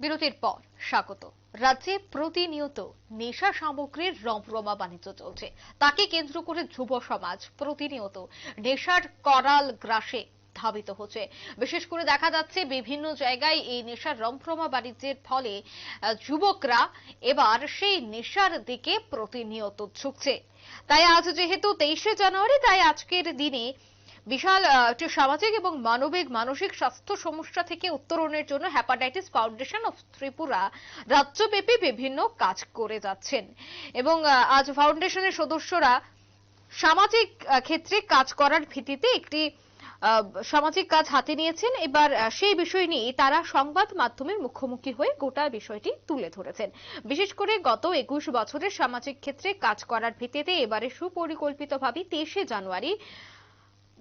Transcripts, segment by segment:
বিরতির পর স্বাগত। রাজ্যে প্রতিনিয়ত নেশা সামগ্রীর রমরমা বাণিজ্য চলছে। তাকে কেন্দ্র করে যুব সমাজ প্রতিনিয়ত নেশার করাল গ্রাসে ধাবিত হচ্ছে। বিশেষ করে দেখা যাচ্ছে বিভিন্ন জায়গায় এই নেশার রমরমা বাণিজ্যের ফলে যুবকরা এবার সেই নেশার দিকে প্রতিনিয়ত ঝুঁকছে। তাই আজ যেহেতু তেইশে জানুয়ারি, তাই আজকের দিনে বিশাল একটি সামাজিক এবং মানবিক, মানসিক স্বাস্থ্য সমস্যা থেকে উত্তরণের জন্য হ্যাপাটাইটিস ফাউন্ডেশন অফ ত্রিপুরা রাজ্যব্যাপী বিভিন্ন কাজ করে যাচ্ছেন। এবং আজ ফাউন্ডেশনের সদস্যরা সামাজিক ক্ষেত্রে কাজ করার ভিত্তিতে একটি সামাজিক কাজ হাতে নিয়েছেন। এবার সেই বিষয় নিয়ে তারা সংবাদ মাধ্যমের মুখোমুখি হয়ে গোটা বিষয়টি তুলে ধরেছেন। বিশেষ করে গত একুশ বছরের সামাজিক ক্ষেত্রে কাজ করার ভিত্তিতে এবারে সুপরিকল্পিতভাবে তেইশে জানুয়ারি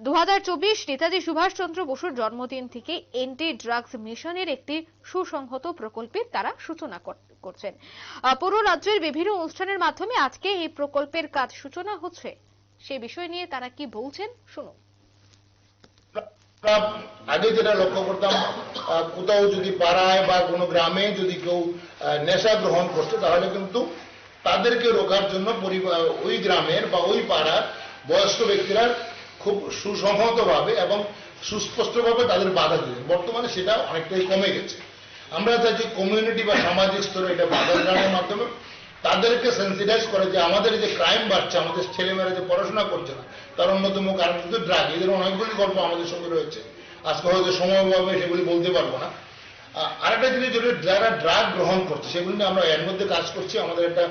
নেতাজি সুভাষচন্দ্র বসুর জন্মদিন থেকে এন্টি ড্রাগস মিশনের একটি সুসংহত প্রকল্পের তারা সূচনা করছেন। পুরো রাজ্যের বিভিন্ন অনুষ্ঠানের মাধ্যমে আজকে এই প্রকল্পের কাজ সূচনা হচ্ছে। সে বিষয় নিয়ে তারা কি বলছেন, শুনুন। আগে যেটা লক্ষ্য করতাম কোথাও যদি পাড়ায় বা কোনো গ্রামে যদি কেউ নেশা গ্রহণ করছে, তাহলে কিন্তু তাদেরকে রোকার জন্য ওই গ্রামের বা ওই পাড়ার বয়স্ক ব্যক্তিরা খুব সুসংহতভাবে এবং সুস্পষ্টভাবে তাদের বাধা দিতেন বর্তমানে সেটা অনেকটাই কমে গেছে। আমরা চাইছি কমিউনিটি বা সামাজিক স্তরে এটা বাধা দানের মাধ্যমে তাদেরকে সেন্সিটাইজ করে যে আমাদের যে ক্রাইম বাড়ছে, আমাদের ছেলেমেয়েরা যে পড়াশোনা করছে না, তার অন্যতম কারণ কিন্তু ড্রাগ এদের অনেকগুলি গল্প আমাদের সঙ্গে রয়েছে। আজকে হয়তো সময় অভাবে সেগুলি বলতে পারব না। আরেকটা জিনিস যেটা যারা ড্রাগ গ্রহণ করছে, সেগুলি নিয়ে আমরা এর মধ্যে কাজ করছি। আমাদের একটা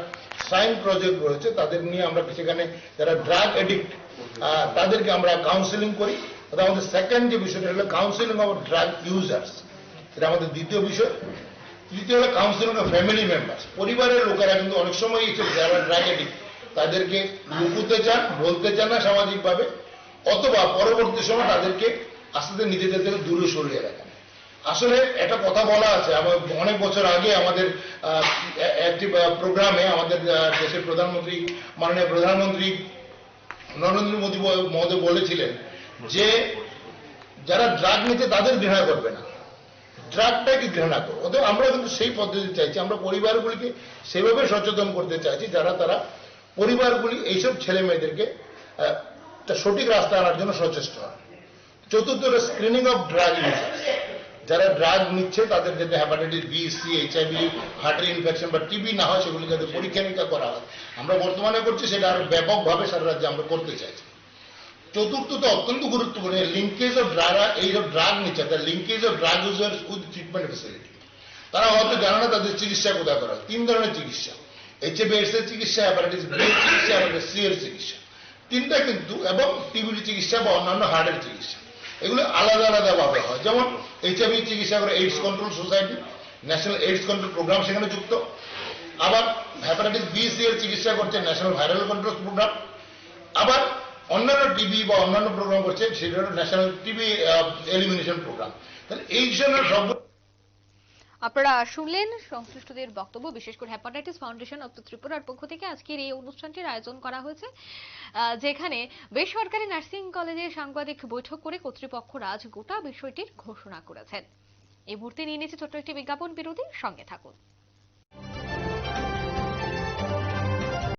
সাইন প্রজেক্ট রয়েছে, তাদের নিয়ে আমরা সেখানে যারা ড্রাগ এডিক্ট তাদেরকে আমরা কাউন্সিলিং করি। আমাদের সেকেন্ড যে বিষয়টা হলো কাউন্সিলিং অফ ড্রাগ ইউজার্স এটা আমাদের দ্বিতীয় বিষয়। তৃতীয় হলো কাউন্সিলিং অফ ফ্যামিলি মেম্বার্স পরিবারের লোকেরা কিন্তু অনেক সময় এই সব যারা ড্রাগ এডিক্ট তাদেরকে লুকুতে চান, বলতে চান না সামাজিকভাবে, অথবা পরবর্তী সময় তাদেরকে আস্তে নিজেদের থেকে দূরে সরিয়ে রাখেন। আসলে একটা কথা বলা আছে, আমার অনেক বছর আগে আমাদের একটি প্রোগ্রামে আমাদের দেশের প্রধানমন্ত্রী, মাননীয় প্রধানমন্ত্রী নরেন্দ্র মোদী মহোদয় বলেছিলেন যে যারা ড্রাগ নিতে তাদের ঘৃণা করবে না। ড্রাগটাকে ঘৃণা করো অতএব আমরা কিন্তু সেই পদ্ধতি চাইছি। আমরা পরিবারগুলিকে সেভাবে সচেতন করতে চাইছি যারা তারা পরিবারগুলি, এইসব ছেলে মেয়েদেরকে সঠিক রাস্তা আনার জন্য সচেষ্ট হয়। চতুর্থ স্ক্রিনিং অফ ড্রাগ ইউজার্স যারা ড্রাগ নিচ্ছে, তাদের যাতে হ্যাপাটাইটিস বি সি এইচআইভি হার্টের ইনফেকশন বা টিবি না হয় সেগুলি যাতে পরীক্ষা নিরীক্ষা করা হয়। আমরা বর্তমানে করছি সেটা আরও ব্যাপকভাবে সারা রাজ্যে আমরা করতে চাইছি। চতুর্থত অত্যন্ত গুরুত্বপূর্ণ লিঙ্কেজ অফ ড্রাগ এই সব ড্রাগ নিচ্ছে তার linkage of drug users with treatment facility তারা হয়তো জানে না তাদের চিকিৎসা কোথায় করা তিন ধরনের চিকিৎসা। এইচএবি এর চিকিৎসা হ্যাপাটাইটিস বি চিকিৎসা এবং সি এর চিকিৎসা। তিনটা কিন্তু, এবং টিবির চিকিৎসা বা অন্যান্য হার্টের চিকিৎসা। এগুলো আলাদা আলাদা ভাবে হয়। যেমন এইচআইভি চিকিৎসা করে AIDS control society national AIDS control programme সেখানে যুক্ত। আবার হ্যাপাটাইটিস বি সি এর চিকিৎসা করছে ন্যাশনাল ভাইরাল কন্ট্রোল প্রোগ্রাম আবার অন্যান্য টিবি বা অন্যান্য প্রোগ্রাম করছে সেটা ন্যাশনাল টিবি এলিমিনেশন প্রোগ্রাম তাহলে এই জন্য সব আপনারা শুনলেন সংশ্লিষ্টদের বক্তব্য, বিশেষ করে হ্যাপাটাইটিস ফাউন্ডেশন অব ত্রিপুরার পক্ষ থেকে আজকের এই অনুষ্ঠানটির আয়োজন করা হয়েছে যেখানে বেসরকারি নার্সিং কলেজে সাংবাদিক বৈঠক করে কর্তৃপক্ষরা আজ গোটা বিষয়টির ঘোষণা করেছেন। এই মুহূর্তে নিয়ে নিয়েছে ছোট্ট একটি বিজ্ঞাপন বিরোধী সঙ্গে থাকুন।